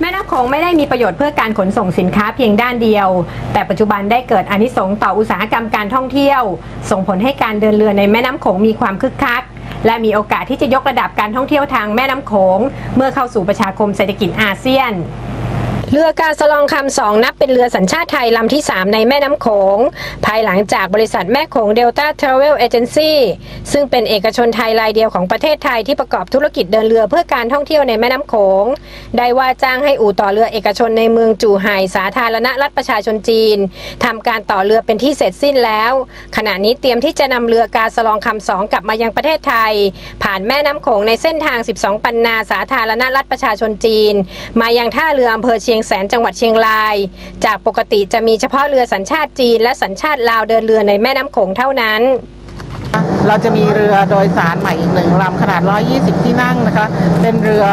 แม่น้ำโขงไม่ได้มีประโยชน์เพื่อการขนส่งสินค้าเพียงด้านเดียว แต่ปัจจุบันได้เกิดอนิสงส์ต่ออุตสาหกรรมการท่องเที่ยว ส่งผลให้การเดินเรือในแม่น้ำโขงมีความคึกคัก และมีโอกาสที่จะยกระดับการท่องเที่ยวทางแม่น้ำโขง เมื่อเข้าสู่ประชาคมเศรษฐกิจอาเซียน เรือกาสลองคำสองนับเป็นเรือสัญชาติไทยลำที่ 3 ในแม่น้ำโขง ภายหลังจากบริษัทแม่โขงเดลต้าทราเวลเอเจนซี่ซึ่งเป็นเอกชนไทยรายเดียวของประเทศไทยที่ประกอบธุรกิจเดินเรือเพื่อการท่องเที่ยวในแม่น้ำโขง ได้ว่าจ้างให้อู่ต่อเรือเอกชนในเมืองจูไห่สาธารณรัฐประชาชนจีนทำการต่อเรือเป็นที่เสร็จสิ้นแล้ว ขณะนี้เตรียมที่จะนำเรือกาสลองคำสองกลับมายังประเทศไทย ผ่านแม่น้ำโขงในเส้นทาง 12 ปันนาสาธารณรัฐประชาชนจีน มายังท่าเรืออำเภอเชียงยงแสนจังหวัดเชียงราย จากปกติจะมีเฉพาะเรือสัญชาติจีน และสัญชาติลาวเดินเรือในแม่น้ำโขงเท่านั้นเราจะมีเรือโดยสารใหม่อีกหนึ่งลำขนาด 120 ที่นั่งนะคะ เป็นเรือ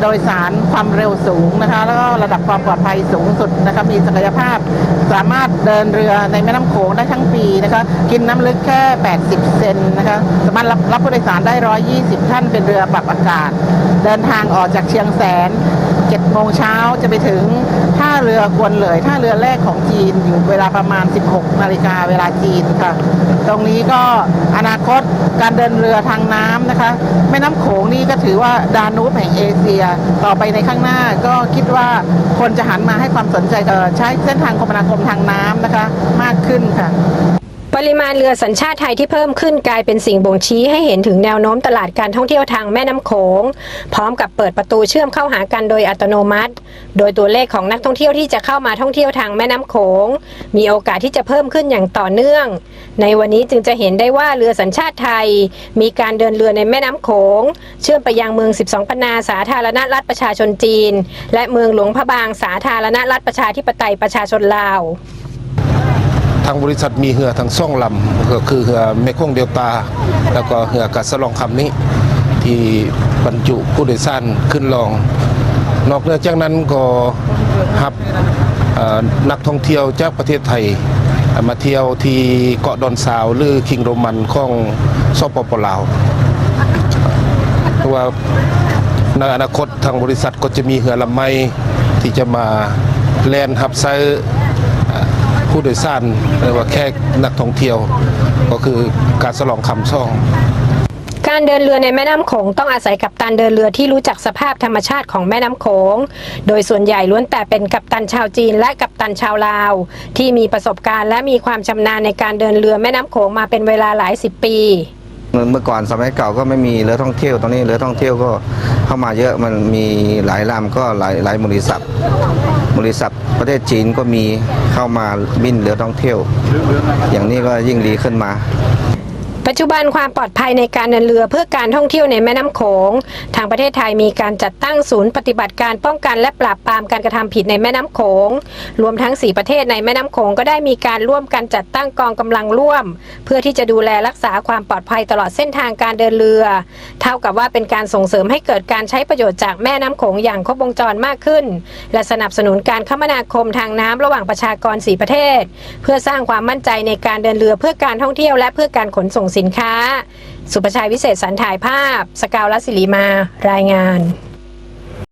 โดยสารความเร็วสูงนะคะ แล้วก็ระดับความปลอดภัยสูงสุดนะคะ มีศักยภาพสามารถเดินเรือในแม่น้ำโขงได้ทั้งปีนะคะ กินน้ำลึกแค่ 80 เซนนะคะ สามารถรับรับผู้โดยสารได้ 120 ท่านเป็นเรือปรับอากาศ เดินทางออกจากเชียงแสน 7โมงเช้าจะไปถึงท่าเรือกวนเหลยท่าเรือแรกของจีนอยู่เวลาประมาณ 16 นาฬิกาเวลาจีนค่ะ ตรงนี้ก็อนาคตการเดินเรือทางน้ำนะคะ แม่น้ำโขงนี่ก็ถือว่าดานูบแห่งเอเชีย ต่อไปในข้างหน้าก็คิดว่าคนจะหันมาให้ความสนใจใช้เส้นทางคมนาคมทางน้ำนะคะ มากขึ้นค่ะ ปริมาณเรือสัญชาติไทยที่เพิ่มขึ้นกลายเป็นสิ่งบ่งชี้ให้เห็นถึงแนวโน้มตลาดการท่องเที่ยวทางแม่น้ำโขง พร้อมกับเปิดประตูเชื่อมเข้าหากันโดยอัตโนมัติ โดยตัวเลขของนักท่องเที่ยวที่จะเข้ามาท่องเที่ยวทางแม่น้ำโขง มีโอกาสที่จะเพิ่มขึ้นอย่างต่อเนื่อง ในวันนี้จึงจะเห็นได้ว่าเรือสัญชาติไทย มีการเดินเรือในแม่น้ำโขง เชื่อมไปยังเมือง 12 ปนาสาธารณรัฐประชาชนจีน และเมืองหลวงพระบางสาธารณรัฐประชาธิปไตยประชาชนลาว ทางบริษัทมีเรือทั้งสองลำก็คือเรือเมคงเดลตา แล้วก็เรือกัสลองคำนี้ ที่บรรจุผู้โดยสารขึ้นลอง นอกเหนือจากนั้นก็รับนักท่องเที่ยวจากประเทศไทย มาเที่ยวที่เกาะดอนสาวหรือคิงโรมันของสปปลาวเพราะว่าในอนาคตทางบริษัทก็จะมีเรือลำใหม่ที่จะมาแลนด์ฮับไซ ผู้โดยสารหรือว่าแค่นักท่องเที่ยว ก็คือการสลองคำช่องการเดินเรือในแม่น้ำโขงต้องอาศัยกัปตันเดินเรือที่รู้จักสภาพธรรมชาติของแม่น้ำโขง โดยส่วนใหญ่ล้วนแต่เป็นกัปตันชาวจีนและกัปตันชาวลาว ที่มีประสบการณ์และมีความชำนาญในการเดินเรือแม่น้ำโขงมาเป็นเวลาหลายสิบปี เมื่อเมื่อก่อนสมัยเก่าก็ไม่มีเรือท่องเที่ยวตอนนี้เรือท่องเที่ยวก็เข้ามาเยอะมันมีหลายลำก็หลายหลายบริษัท บริษัทประเทศจีนก็มีเข้ามาบินเรือท่องเที่ยว อย่างนี้ก็ยิ่งดีขึ้นมา ปัจจุบันความปลอดภัยในการเดินเรือเพื่อการท่องเที่ยวในแม่น้ำโขง ทางประเทศไทยมีการจัดตั้งศูนย์ปฏิบัติการป้องกันและปราบปรามการกระทำผิดในแม่น้ำโขง รวมทั้ง 4 ประเทศในแม่น้ำโขงก็ได้มีการร่วมกันจัดตั้งกองกำลังร่วม เพื่อที่จะดูแลรักษาความปลอดภัยตลอดเส้นทางการเดินเรือ เท่ากับว่าเป็นการส่งเสริมให้เกิดการใช้ประโยชน์จากแม่น้ำโขงอย่างครบวงจรมากขึ้น และสนับสนุนการคมนาคมทางน้ำระหว่างประชากร 4 ประเทศ เพื่อสร้างความมั่นใจในการเดินเรือเพื่อการท่องเที่ยวและเพื่อการขนส่งสินค้า สุประชัยวิเศษสันถ่ายภาพ สกาวลัศศิริมารายงาน